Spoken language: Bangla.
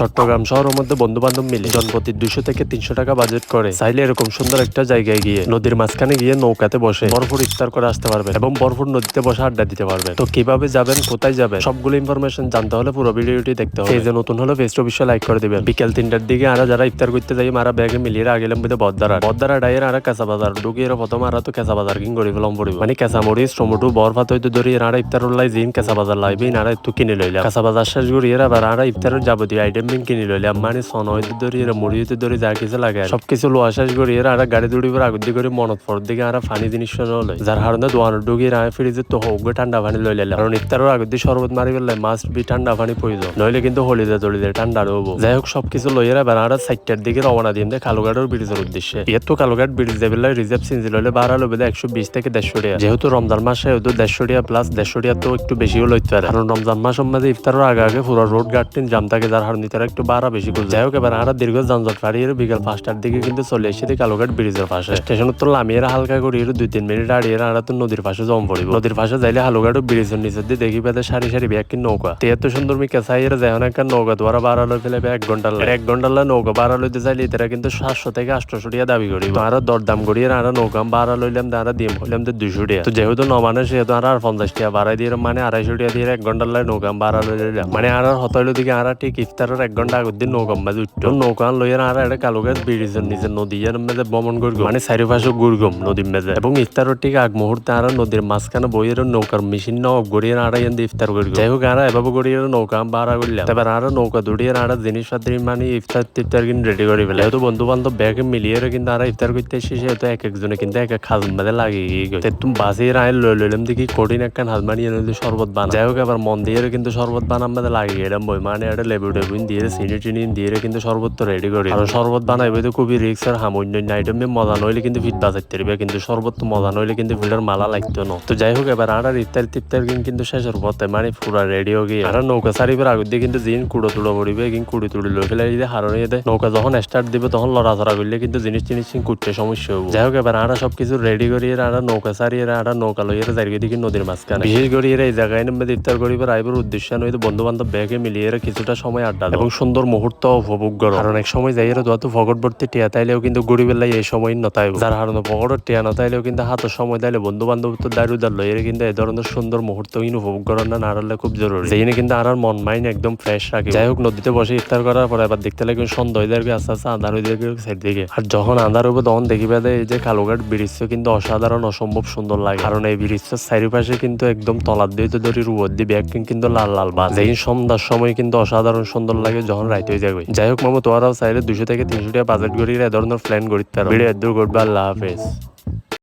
চট্টগ্রাম শহরের মধ্যে বন্ধু বান্ধব মিলে জনপ্রতি দুশো থেকে তিনশো টাকা বাজেট করে। চাইলে এরকম সুন্দর একটা জায়গায় গিয়ে নদীর মাঝখানে গিয়ে নৌকাতে বসে বরফুর ইফতার করে আসতে পারবেন এবং বরফুর নদীতে বসে আড্ডা দিতে পারবেন। তো কীভাবে যাবেন, কোথায় যাবেন, সবগুলো ইনফরমেশন জানতে হলে পুরো ভিডিওটি দেখতে হবে। এই যে নতুন হলো ফেস অবশ্যই লাইক করে দিবেন। বিকেল তিনটার দিকে আরা যারা ইফতার করতে যাই মারা ব্যাগে মিলিয়ে আগেলাম বুঝে বদ্দারা। বদ্দারা ডাইয়ের আরা কাঁচা বাজার। ঢুকিয়ে প্রথম আরা তো কাঁচা বাজার কিন করি ফেলাম মানে কাঁচা মরিচ টমেটো বরফাত হইতে ধরি আরা ইফতার উল্লাই জিন কাঁচা বাজার লাইবে আরা একটু কিনে লইলাম। কাঁচা বাজার শেষ এরা আবার আরা ইফতারের যাবতীয় আইটেম বিন কিনে লইলাম মানে সন ধরি, এরা মুড়ি ধরি যা কিছু লাগে সবকিছু লোয়া শেষ করি এরা আরা গাড়ি দৌড়িবার আগর দিকে করে মনত পর দিকে আরা ফানি জিনিস লই যার হারণে দোয়ানো ঢুকি আরা ফ্রিজে তো হোক ঠান্ডা পানি লই লাইলাম কারণ ইফতারের আগর দিয়ে শরবত মারি ফেললে মাস্ট বি ঠান্ডা পানি প্রয়োজন। নইলে কিন্তু হলিদে দলিদে ঠান্ডা হব। যাই হোক, সবকিছু লইয়ের এবার আরা সাইটটার দিকে রওনা দিয়ে দেয় কালুঘাটের ব্রিজের উদ্দেশ্যে। এর তো কালুঘাট ব্রিজ দেবেলা রিজার্ভ সিনজি লইলে বাড়া লবে একশো বিশ থেকে দেড়শো টাকা। যেহেতু রমজান মাস সেহেতু দেড়শো টাকা প্লাস দেড়শো টাকা তো একটু বেশিও লইতে পারে। কারণ রমজান মাস মধ্যে ইফতারের আগে আগে পুরো রোড গার্ডটিন জাম থাকে, যার হারণ তারা একটু বাড়া বেশি করে যাই হোক, এবার আরা দীর্ঘ যানজট পাড়িয়ে বিকাল পাঁচটার দিকে কিন্তু চলে এসেছে কালুঘাট ব্রিজের পাশে। স্টেশন তো লামিয়ে হালকা করে দুই তিন মিনিট দাঁড়িয়ে আরা তো নদীর পাশে জম পড়িব। নদীর পাশে যাইলে হালুঘাট ব্রিজের নিচে দিয়ে দেখি পেতে সারি সারি ব্যাগ কি নৌকা। তে এত সুন্দর মি কেসাইয়ের যেমন একটা নৌকা দ্বারা বাড়া লই ফেলে এক ঘণ্টা। এক ঘণ্টা নৌকা বাড়া লইতে চাইলে তারা কিন্তু সাতশো থেকে আটশো টাকা দাবি করি আরও দরদাম করি আর নৌকা বাড়া লইলাম তারা দিম হইলাম তো দুশো টাকা তো যেহেতু ন মানে সেহেতু আর পঞ্চাশ টাকা বাড়াই দিয়ে মানে আড়াইশো টাকা দিয়ে এক ঘণ্টার লাগে নৌকা বাড়া লই লইলাম। মানে আর হতইল দিকে আর ঠিক ইফতারের এক ঘণ্টা আগর দিন নৌকা মাঝে উঠতো নৌকা লইয়ার আর একটা কালুগাছ ব্রিজের নিচে নদী এর মেঝে ভ্রমণ করব মানে চারিপাশে গুরগম নদীর মেঝে এবং ইফতারের ঠিক আগ মুহূর্তে আর নদীর মাঝখানে বইয়ের নৌকার মেশিন ন গড়িয়ে আড়াই এনে ইফতার করব যাই হোক আর এভাবে গড়িয়ে নৌকা বাড়া করলাম এবার আর নৌকা দুড়িয়ে আর জিনিসপত্র মানে ইফতার টিফতার কিন্তু রেডি করে ফেলে যেহেতু বন্ধু বান্ধব ব্যাগে মিলিয়ে কিন্তু আর ইফতার করতে এসে সেহেতু এক একজনে কিন্তু এক এক খাজ মাঝে লাগিয়ে গেছে তুমি বাসে রায় লই লইলাম দেখি কঠিন একটা হাত মানিয়ে নদী শরবত বানা যাই হোক এবার মন দিয়ে কিন্তু শরবত বানাম মাঝে লাগিয়ে এলাম বই মানে একটা লেবু টেবু দিয়ে চিনি টিনি দিয়ে কিন্তু শরবত তো রেডি করি। আর শরবত বানাইবে তো খুবই রিক্স আর হাম অন্য আইটেম মজা নইলে কিন্তু ফিট বাজাইতে পারবে কিন্তু শরবত তো মজা নইলে কিন্তু ফিল্ডের মালা লাগতো না। তো যাই হোক, এবার আর ইফতার টিফতার কিন্তু শেষের পথে মানে পুরা রেডি হয়ে গিয়ে। আর নৌকা সারিবার আগে দিয়ে কিন্তু জিন কুড়ো তুড়ো পড়িবে কিন্তু কুড়ি তুড়ি লই ফেলে দিয়ে হারণে দেয় নৌকা যখন স্টার্ট দিবে, তখন লড়াচড়া করলে কিন্তু জিনিস জিনিস কুটতে সমস্যা হব যাই হোক, এবার আরা সবকিছু রেডি করিয়ে, আর নৌকা সারিয়ে আর নৌকা লইয়ে যাই দিকে নদীর মাঝখানে। বিশেষ করে এরা এই জায়গায় নেমে ইফতার করিবার আইবার উদ্দেশ্য নয় বন্ধু বান্ধব ব্যাগে মিলিয়ে কিছুটা সময় আড্ডা এবং সুন্দর মুহূর্ত উপভোগ করো। কারণ এক সময় যাই এরা যত ফকট ভর্তি টিয়া তাইলেও কিন্তু গড়ি বেলায় এই সময় নতাই যার হারণে ফকটের টিয়া নতাইলেও কিন্তু হাতের সময় তাইলে বন্ধু বান্ধব তো দাঁড়ু দাঁড় লইয়ে কিন্তু এই ধরনের সুন্দর মুহূর্ত কিন্তু উপভোগ করার না নাড়ালে খুব জরুরি। যেখানে কিন্তু আর মন মাইন্ড একদম ফ্রেশ রাখে যাই হোক নদীতে বসে ইফতার করার পর এবার দেখতে লাগে সন্ধ্যা হয়ে আস্তে আস্তে আন্ধার হয়ে যাবে সাইড দিকে আর যখন আন্ধার হবে তখন দেখিবে এই যে কালুঘাট ব্রিজ কিন্তু অসাধারণ অসম্ভব সুন্দর লাগে। কারণ এই ব্রিজটার চারিপাশে কিন্তু একদম তলার দিয়ে তো ধরি রুয়ার দিয়ে ব্যাগ কিন্তু লাল লাল বাস যেই সন্ধ্যার সময় কিন্তু অসাধারণ সুন্দর লাগে যখন রাইত হয়ে যাবে। যাই হোক মামু তোরাও চাইলে দুশো থেকে তিনশো টাকা বাজেট করি এ ধরনের প্ল্যান করিতে পারো ভিডিও দূর করবে, আল্লাহ হাফেজ।